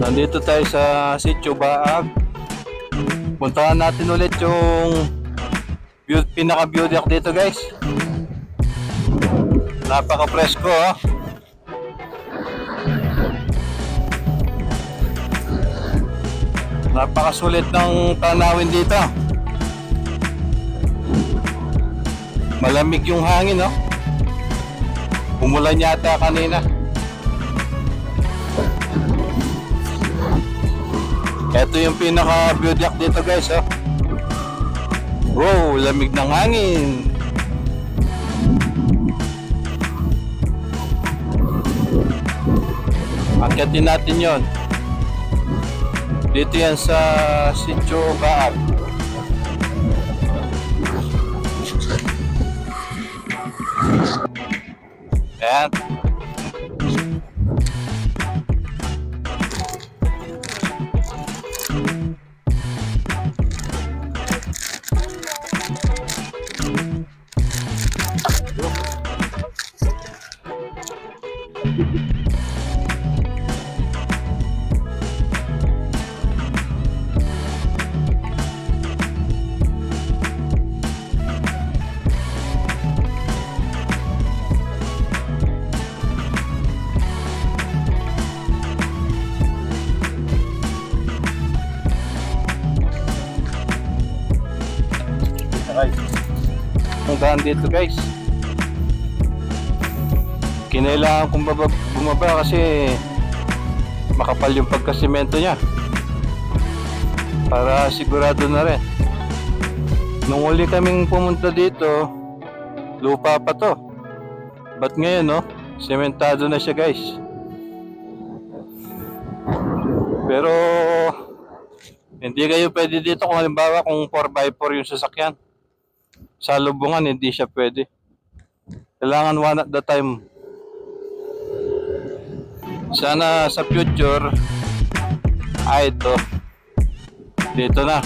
Andito tayo sa Sitio Baag. Puntahan natin ulit yung view, pinaka view deck dito guys. Napaka presko oh. Napakasulit ng tanawin dito. Malamig yung hangin oh. Umulan yata kanina. Ito yung pinaka view deck dito guys oh. Wow, lamig ng hangin. Akyatin natin yon. Dito yan sa Sitio Baag. Ayan. Ang daan dito guys. Kinailangan kong bumaba kasi makapal yung pagkasimento niya. Para sigurado na rin. Nung uli kaming pumunta dito, lupa pa to. Ba't ngayon no? Sementado na siya guys. Pero hindi kayo pwede dito kung halimbawa kung 4x4 yung sasakyan. Sa lubungan hindi siya pwede. Kailangan one at the time. Sana sa future ay ito. Dito na.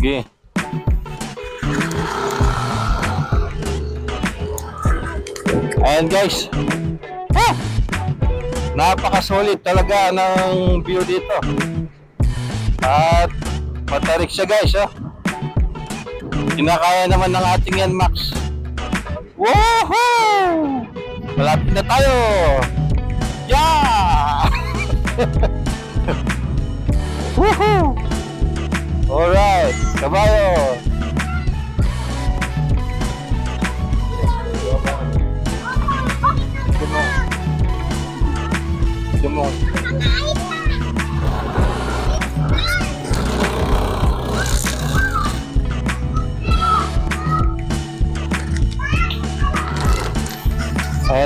Sige. Ayan guys. Ah! Napaka-solid talaga ng view dito. At matarik siya guys, oh. Kinakaya naman ng ating yan, Max. Woohoo! Malapit na tayo! Yeah! Woohoo! Alright, kabayo! Dumong. Dumong.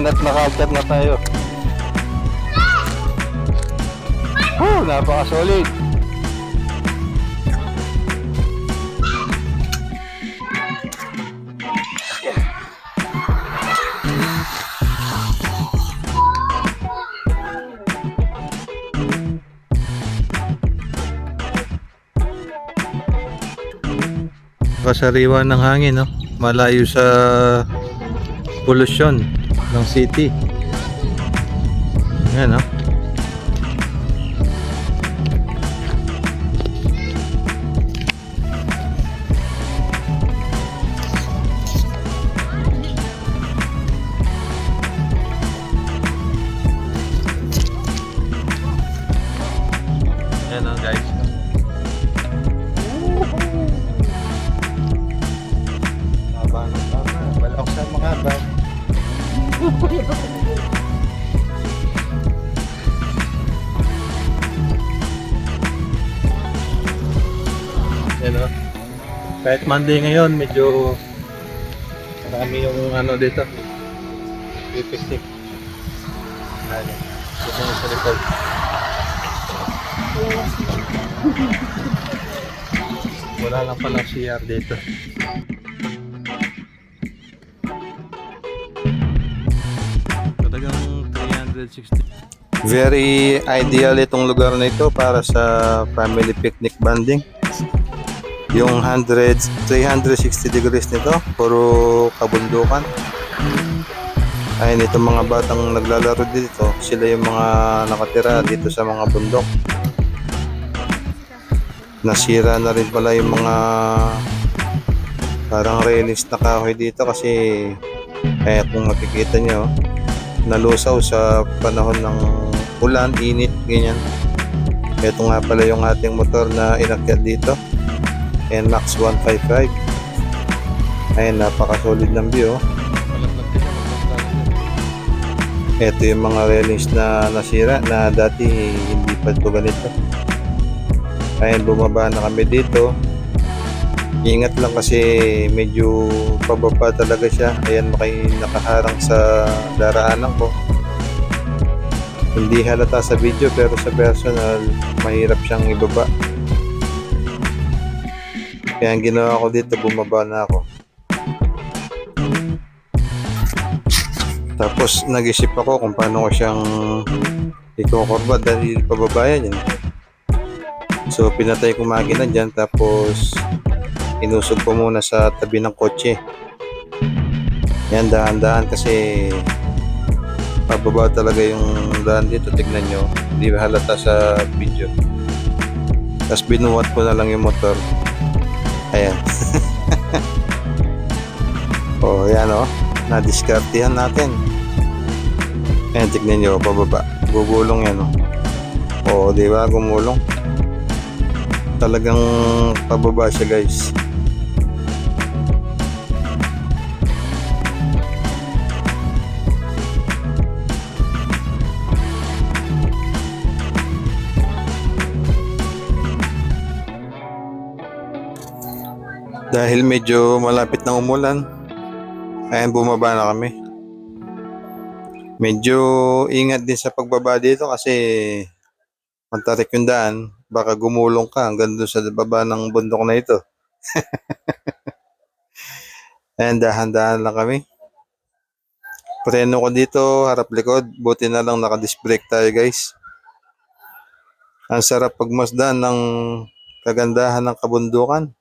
Ayan at nakagkat na tayo. Woo! Napaka-solid. Kasariwa ng hangin, no? Malayo sa pollution ng city. Yan, no? Yan o. Kahit Monday ngayon, medyo marami yung ano dito. Pipiknik. Ano, dito na sa likod. Wala lang pala CR dito. 360. Very ideal itong lugar na ito para sa family picnic banding. Yung 100, 360 degrees nito, puro kabundukan. Ayun, itong mga batang naglalaro dito, sila yung mga nakatira dito sa mga bundok. Nasira na rin pala yung mga parang railis na kahoy dito kasi eh kung makikita nyo, nalusaw sa panahon ng ulan, init, ganyan. Ito nga pala yung ating motor na inakyat dito. NMAX 155. Ayun, napaka-solid ng view. oh. Ito yung mga railings na nasira na dati hindi pa ito ganito. Ayun, bumaba na kami dito. Ingat lang kasi medyo pababa talaga siya. Ayan, makay nakaharang sa daraanan ko. Hindi halata sa video pero sa personal, mahirap siyang ibaba. Kaya ang ginawa ko dito, bumaba na ako. Tapos nag-isip ako kung paano ko siyang ikukurba dahil pababayan yan. So pinatay ko makina dyan tapos inusog ko muna sa tabi ng kotse. Yan dahan-dahan kasi pababa talaga yung daan dito. Tignan nyo. Hindi halata sa video. Tapos binuwat ko na lang yung motor. Ayan. oh, yan oh. Na-discartihan natin. Ayan, tignan nyo, pababa. Gugulong yan oh. Oo, di ba? Gumulong. Talagang pababa siya guys. Dahil medyo malapit na umulan, ayan bumaba na kami. Medyo ingat din sa pagbaba dito kasi mantarik yung daan, baka gumulong ka hanggang doon sa baba ng bundok na ito. ayan, dahan-dahan lang kami. Preno ko dito, harap likod, buti na lang naka-disc brake tayo guys. Ang sarap pagmasdan ng kagandahan ng kabundukan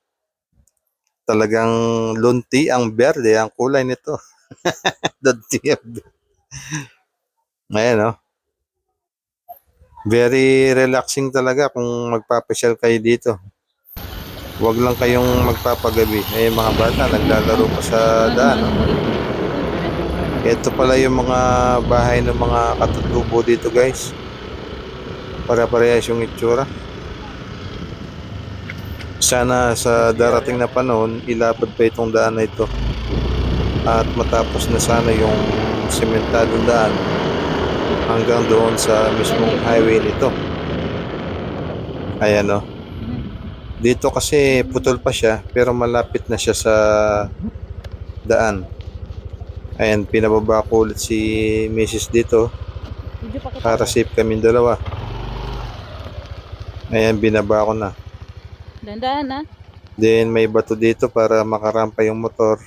talagang lunti ang berde ang kulay nito. lunti ang berde. Ayan, oh. Very relaxing talaga kung magpapasyal kayo dito. Huwag lang kayong magpapagabi. Eh, mga bata, naglalaro pa sa daan. Oh. Ito pala yung mga bahay ng mga katutubo dito, guys. Para-parehas yung itsura. Sana sa darating na panahon, ilapad pa itong daan na ito. At matapos na sana yung sementadong daan hanggang doon sa mismong highway nito. Ayan o. Dito kasi putol pa siya pero malapit na siya sa daan. Ayan, pinababa ko ulit si Mrs. dito para safe kami dalawa. Ayan, binaba ko na. Dandahan na. Then may bato dito para makarampa yung motor.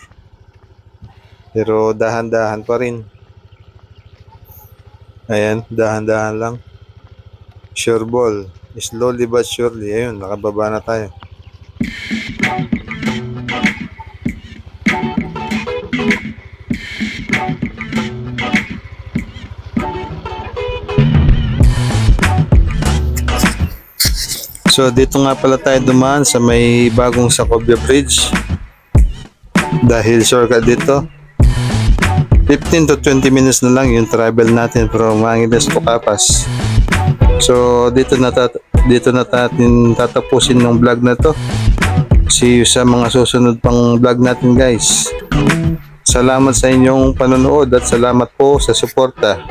Pero dahan-dahan pa rin. Ayan, dahan-dahan lang. Sure ball. Slowly but surely. Ayun, nakababa na tayo. So dito nga pala tayo dumaan sa may bagong Sacobia Bridge. Dahil shortcut dito. 15 to 20 minutes na lang yung travel natin from Angeles to Capas. So dito na dito na natin tatapusin ng vlog na to. See you sa mga susunod pang vlog natin guys. Salamat sa inyong panonood at salamat po sa suporta.